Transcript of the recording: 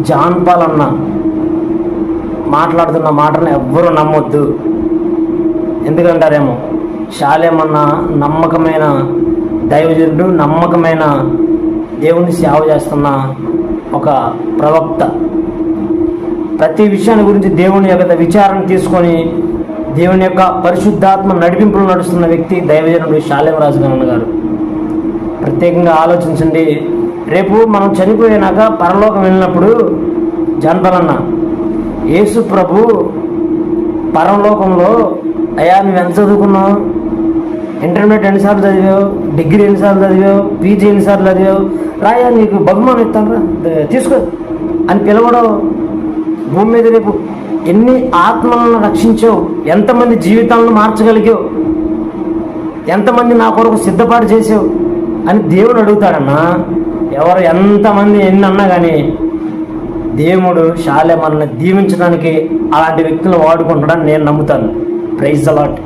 John Paul అన్న మాట్లాడుతున్న మాటను ఎవ్వరూ నమ్మొద్దు. ఎందుకంటారేమో? శాలేమన్న నమ్మకమైన దైవజనుడు నమ్మకమైన దేవుని సేవ చేస్తున్న ఒక ప్రవక్త. ప్రతి విషయాన్ని గురించి దేవుని యొక్క విచారణ తీసుకొని దేవుని యొక్క పరిశుద్ధాత్మ నడిపింపులు నడుస్తున్న వ్యక్తి దైవజనుడు శాలేమరాజు గణన్న గారు. ప్రత్యేకంగా ఆలోచించండి రేపు మనం చనిపోయినాక పరలోకం వెళ్ళినప్పుడు జన్మలన్న. యేసు ప్రభు పరలోకంలో అయ్యా నువ్వు ఎంత చదువుకున్నావు? ఇంటర్మీడియట్ ఎన్నిసార్లు చదివావు? డిగ్రీ ఎన్నిసార్లు చదివావు? పీజీ ఎన్నిసార్లు చదివావు? రాయా నీకు బహుమానం ఇస్తాను తీసుకో అని పిలవడం. భూమి మీద రేపు ఎన్ని ఆత్మలను రక్షించావు? ఎంతమంది జీవితాలను మార్చగలిగావు? ఎంతమంది నా కొరకు సిద్ధపాటు చేసావు? అని దేవుడు అడుగుతాడన్నా. ఎవరు ఎంతమంది ఎన్ని అన్నా కానీ దేవుడు శాలే మనల్ని దీవించడానికి అలాంటి వ్యక్తులు వాడుకుంటాడని నేను నమ్ముతాను. Praise allot